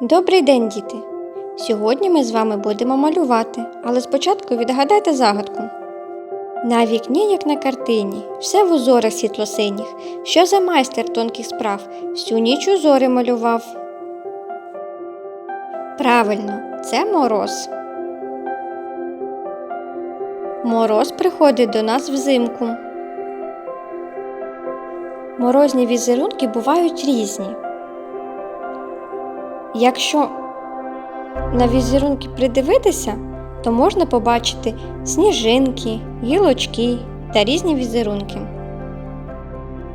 Добрий день, діти! Сьогодні ми з вами будемо малювати, але спочатку відгадайте загадку. На вікні, як на картині, все в узорах світлосиніх. Що за майстер тонких справ? Всю ніч узори малював. Правильно, це мороз. Мороз приходить до нас взимку. Морозні візерунки бувають різні. Якщо на візерунки придивитися, то можна побачити сніжинки, гілочки та різні візерунки.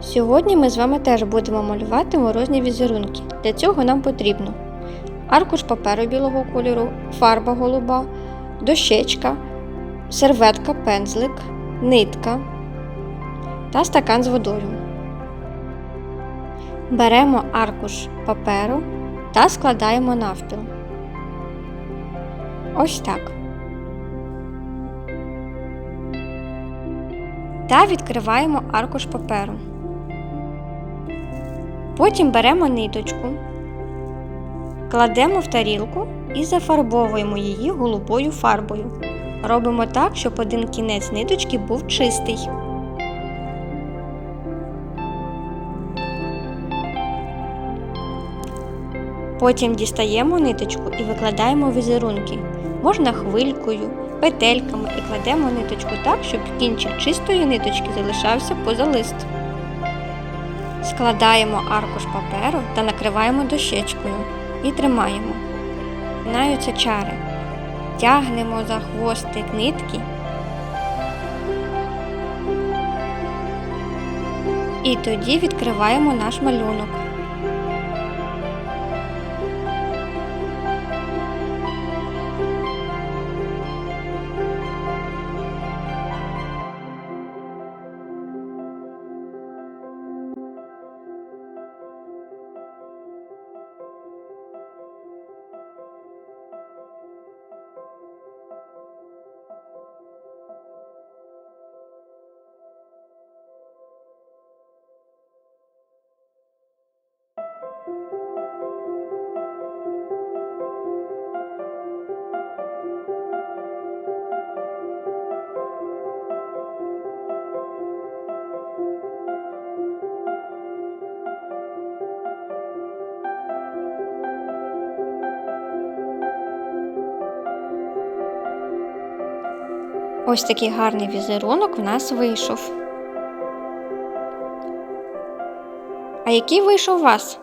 Сьогодні ми з вами теж будемо малювати морозні візерунки. Для цього нам потрібно аркуш паперу білого кольору, фарба голуба, дощечка, серветка, пензлик, нитка та стакан з водою. Беремо аркуш паперу та складаємо навпіл. Ось так. Та відкриваємо аркуш паперу. Потім беремо ниточку, кладемо в тарілку і зафарбовуємо її голубою фарбою. Робимо так, щоб один кінець ниточки був чистий. Потім дістаємо ниточку і викладаємо візерунки. Можна хвилькою, петельками і кладемо ниточку так, щоб кінчик чистої ниточки залишався поза лист. Складаємо аркуш паперу та накриваємо дощечкою і тримаємо. Починаються чари. Тягнемо за хвостик нитки. І тоді відкриваємо наш малюнок. Ось такий гарний візерунок в нас вийшов. А який вийшов у вас?